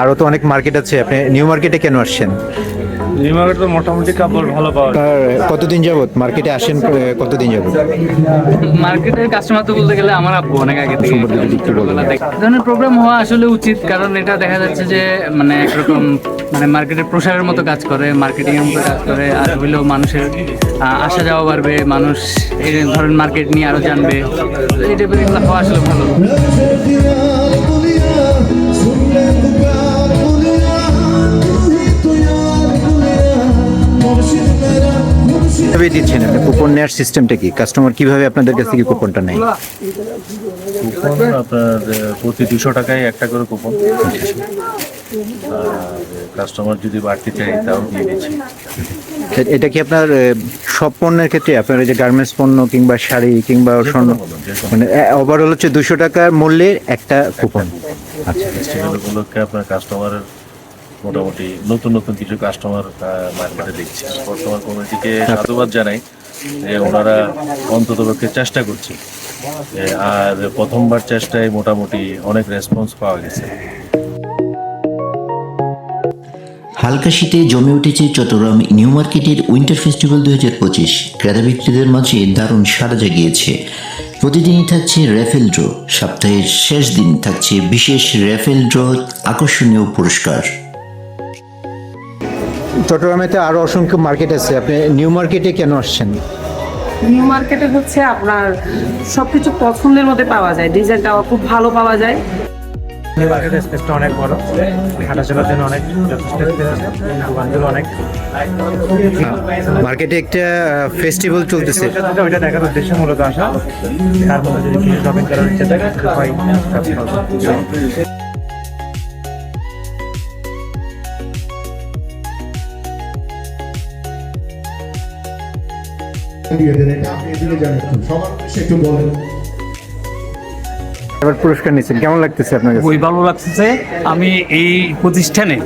আরও তো অনেক মার্কেট আছে। আপনি নিউ মার্কেটে কেন আসছেন? নিউ মার্কেটে মোটামুটি কাপড় ভালো পাওয়া যায়। কতদিন যাবত মার্কেটে আসেন কতদিন যাবত মার্কেটের কাস্টমার তো বলতে গেলে আমার আব্বু অনেক আগে থেকে ধরনের প্রোগ্রাম হওয়া আসলে উচিত কারণ এটা দেখা যাচ্ছে যে মানে একরকম মানে মার্কেটের প্রসারের মতো কাজ করে মার্কেটিং এর মতো কাজ করে আর হইলেও মানুষের আসা যাওয়া বাড়বে মানুষ এই ধরনের মার্কেট নিয়ে আরও জানবে। তো এই টাইপের এগুলো হওয়া আসলে ভালো। কীভাবে দিচ্ছেন আপনি? কুপন নেওয়ার সিস্টেমটা কি? কাস্টমার কীভাবে আপনাদের কাছ থেকে কুপনটা নেয়? কুপন আপনার প্রতি দুশো টাকায় একটা করে কুপন কাস্টমার যদি বাড়তি চাই তাও দিয়ে দিচ্ছি। এটা কি আপনার সব পণ্যের ক্ষেত্রে? আপনার যে গার্মেন্টস পণ্য কিংবা শাড়ি কিংবা স্বর্ণ মানে ওভারঅল হচ্ছে দুশো টাকা মূল্যের একটা কুপন আচ্ছা উপলক্ষে আপনার কাস্টমারের মোটামুটি নতুন নতুন কিছু কাস্টমার মার্কেটে দেখছি। বর্তমান কমিটিকে সাধুবাদ জানাই যে ওনারা অন্ততপক্ষে চেষ্টা করছে। আর প্রথমবার চেষ্টায় মোটামুটি অনেক রেসপন্স পাওয়া গেছে। হালকা শীতে জমে উঠেছে চট্টগ্রাম নিউ মার্কেটের উইন্টার ফেস্টিভ্যাল দুই হাজার পঁচিশ। ক্রেতা বিক্রেতাদের মাঝে দারুণ সাড়া জাগিয়েছে। প্রতিদিনই থাকছে র্যাফেল ড্র। সপ্তাহের শেষ দিন থাকছে বিশেষ র্যাফেল ড্র আকর্ষণীয় পুরস্কার। চট্টগ্রামে তো আরও অসংখ্য মার্কেট আছে। আপনি নিউ মার্কেটে কেন আসছেন? নিউ মার্কেটে হচ্ছে আপনার সবকিছু পছন্দের মধ্যে পাওয়া যায়। ডিজাইনটাও খুব ভালো পাওয়া যায়। মার্কেটের স্পেসটা অনেক বড়। জন্য অনেক যথেষ্ট দোকানগুলো অনেক। মার্কেটে একটা ফেস্টিভ্যাল চলতেছে। ওইটা দেখার উদ্দেশ্যে মূলত আসা। তার মধ্যে যদি কিছু শপিং করার ইচ্ছা থাকে হয় কাজ দেন এটা আপনি এদিকে যান। একটু সবার উদ্দেশ্যে একটু বলেন। এবার পুরস্কার নিচ্ছেন কেমন লাগতেছে আপনার কাছে? খুবই ভালো লাগতেছে। আমি এই প্রতিষ্ঠানে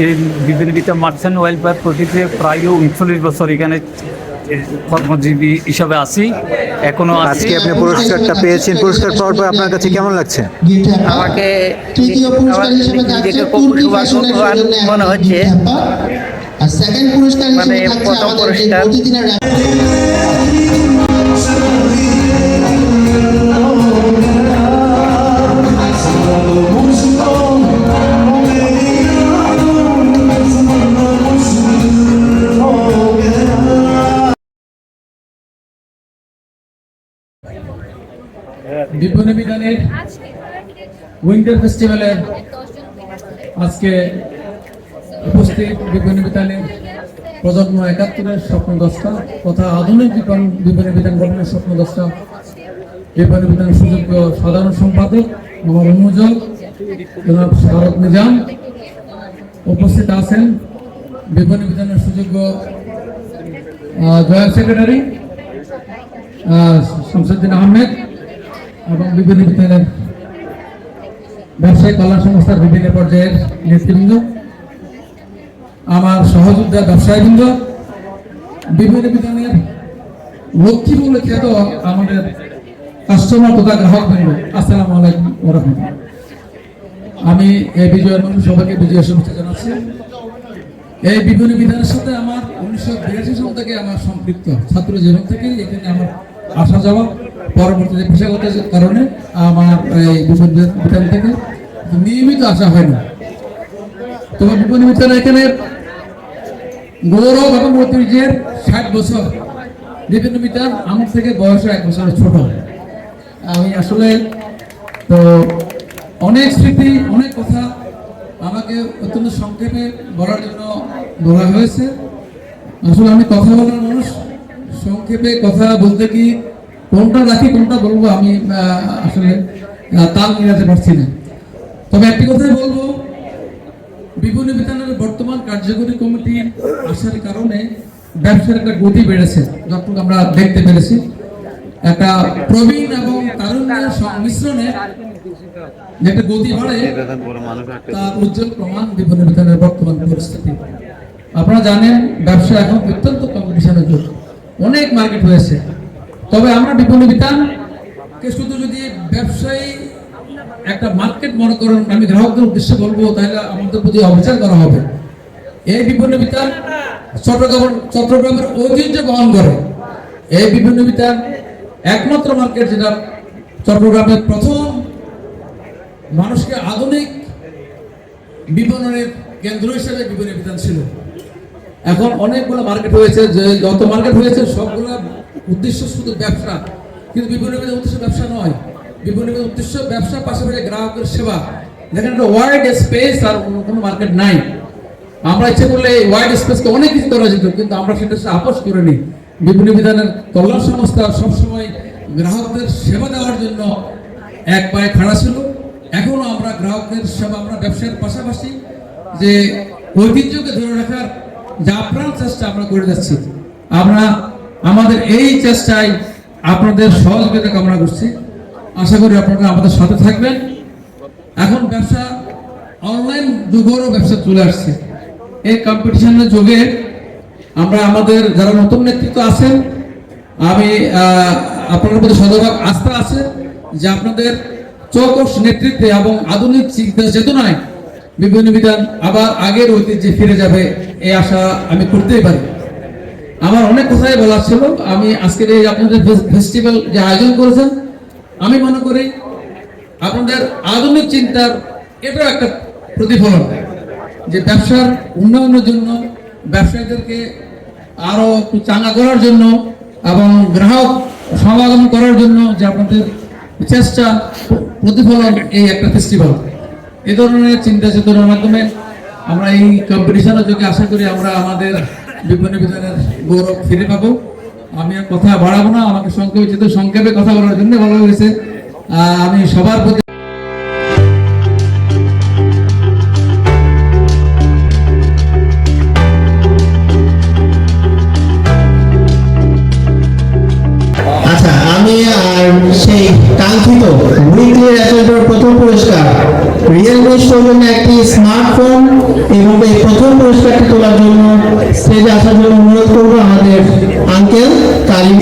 এই বিবেদিতা মার্চেন্ট ওয়েলফেয়ার প্রতিতে প্রায় উনচল্লিশ বছর এখানে কর্মজীবী হিসাবে আছি। এখনও আজকে আপনি পুরস্কারটা পেয়েছেন। পুরস্কার পাওয়ার পর আপনার কাছে কেমন লাগছে? আমাকে নিজেকে খুব মনে হচ্ছে। মানে প্রথম পুরস্কার। বিপণী বিতানের উইন্টার ফেস্টিভ্যালের আজকে উপস্থিত বিপণী বিতানের প্রজন্ম একাত্তরের স্বপ্ন দশটা তথা আধুনিক বিপণ বিপণী বিতান গঠনের স্বপ্ন দশটা বিপণী বিতানের সুযোগ্য সাধারণ সম্পাদক আমার অনুমোদন জনাব শারদ নিজাম উপস্থিত আছেন। বিপণী বিতানের সুযোগ্য জয়েন্ট সেক্রেটারি শামসুদ্দিন আহমেদ এবং বিভিন্ন বিদ্যালয়ের ব্যবসায়িক কল্যাণ সংস্থার বিভিন্ন পর্যায়ের নেতৃবৃন্দ। আমার সহযোদ্ধা ব্যবসায়ীবৃন্দ, বিভিন্ন বিদ্যালয়ের লক্ষ্মী বলে খ্যাত আমাদের কাস্টমার তথা গ্রাহক বৃন্দ আসসালামু আলাইকুম আমি এই বিজয়ের মানুষ, সবাইকে বিজয়ের শুভেচ্ছা জানাচ্ছি। এই বিভিন্ন বিধানের সাথে আমার উনিশশো বিরাশি সাল থেকে আমার সম্পৃক্ত ছাত্র জীবন থেকে এখানে আমার আসা যাওয়া, পরবর্তীতে পেশাগত কারণে আমার এই বিভিন্ন বিধান থেকে নিয়মিত আসা হয় না। তবে বিপণী বিধান এখানে গৌরব এবং ঐতিহ্যের ষাট বছর। বিভিন্ন বিধান আমার থেকে বয়স এক বছর ছোট। আমি আসলে তো অনেক স্মৃতি, অনেক কথা আমাকে অত্যন্ত সংক্ষেপে বলার জন্য বলা হয়েছে। আসলে আমি কথা বলার মানুষ। সংক্ষেপে কথা বলতে কি, কোনটা রাখি, কোনটা বলব আমি আসলে তাল মিলাতে পারছি না। তবে একটি কথাই বলব বিপণী বিতানের বর্তমান কার্যকরী আসার কারণে ব্যবসার একটা গতি বেড়েছে। যতটুকু আমরা দেখতে পেরেছি। একটা প্রবীণ এবং তারুণ্যের সংমিশ্রণে যে একটা গতি বাড়ে, তার উজ্জ্বল প্রমাণ বিপণী বিতানের বর্তমান পরিস্থিতি। আপনারা জানেন, ব্যবসা এখন অত্যন্ত কম্পিটিশনের যুগ। অনেক মার্কেট হয়েছে। তবে আমরা বিপণী বিতানকে শুধু যদি ব্যবসায়ী একটা মার্কেট মনে করেন, আমি গ্রাহকদের উদ্দেশ্যে বলব, তাহলে আমাদের প্রতি অবিচার করা হবে। এই বিপণী বিতান চট্টগ্রাম, চট্টগ্রামের ঐতিহ্য বহন করে। এই বিপণী বিতান একমাত্র মার্কেট যেটা চট্টগ্রামের প্রথম মানুষকে আধুনিক বিপণনের কেন্দ্র হিসেবে বিপণী বিতান ছিল। এখন অনেকগুলো মার্কেট হয়েছে, যে যত মার্কেট হয়েছে, সবগুলো উদ্দেশ্য শুধু ব্যবসা। কিন্তু বিতানের উদ্দেশ্য ব্যবসা নয়। বিতানের উদ্দেশ্য, ব্যবসার পাশাপাশি গ্রাহকের সেবা। দেখেন একটা ওয়াইড স্পেস আর অন্য কোনো মার্কেট নাই। আমরা ইচ্ছে করলে এই ওয়াইড স্পেসকে অনেক কিছু করা যেত, কিন্তু আমরা সেটা আপোষ করে নিই বিপণী বিধানের কল্যাণ সংস্থা সবসময় গ্রাহকদের সেবা দেওয়ার জন্য এক পায়ে খাড়া ছিল। এখনও আমরা গ্রাহকদের সেবা, আমরা ব্যবসার পাশাপাশি যে ঐতিহ্যকে ধরে রাখার যে আপ্রাণ চেষ্টা আমরা করে যাচ্ছি, আমরা আমাদের এই চেষ্টায় আপনাদের সহযোগিতা কামনা করছি। আশা করি আপনারা আমাদের সাথে থাকবেন। এখন ব্যবসা অনলাইন যুগেরও ব্যবসা চলে আসছে। এই কম্পিটিশনের যুগে আমরা আমাদের যারা নতুন নেতৃত্ব আছেন, আমি আপনাদের প্রতি শতভাগ আস্থা আছে যে আপনাদের চৌকস নেতৃত্বে এবং আধুনিক চিন্তা চেতনায় বিভিন্ন বিধান আবার আগের ঐতিহ্যে ফিরে যাবে, এই আশা আমি করতেই পারি। আমার অনেক কথাই বলার ছিল। আমি আজকের এই আপনাদের ফেস্টিভ্যাল যে আয়োজন করেছেন আমি মনে করি আপনাদের আধুনিক চিন্তার এটাও একটা প্রতিফলন, যে ব্যবসার উন্নয়নের জন্য, ব্যবসায়ীদেরকে আরও একটু চাঙ্গা করার জন্য এবং গ্রাহক সমাগম করার জন্য যে আপনাদের চেষ্টা প্রতিফলন এই একটা ফেস্টিভ্যাল এ ধরনের চিন্তা চেতনার মাধ্যমে আমরা এই কম্পিটিশনের যোগে আশা করি আমরা আমাদের বিপণী বিধানের গৌরব ফিরে পাবো। আমি আর কথা বাড়াবো না, আমাকে সংক্ষেপে যেহেতু সংক্ষেপে কথা বলার জন্য বলা হয়েছে আমি সবার প্রতি আচ্ছা আমি আর সেই কাঙ্ক্ষিত উইকলি রেফারেন্টের প্রথম পুরস্কার রিয়েলমি জন্য একটি স্মার্টফোন এবং এই প্রথম পুরস্কারটি তোলার জন্য স্টেজে আসার জন্য কালী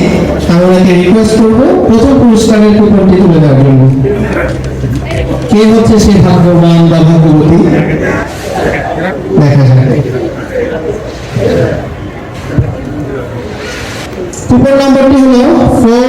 আমি রিকোয়েস্ট করব। প্রথম পুরস্কারের কুপনটি তুলে দেওয়ার জন্য। কে হচ্ছে সেই ভাগ্যবান বা ভাগ্যবতী? দেখা যাবে কুপন নম্বরটি হলো ফোর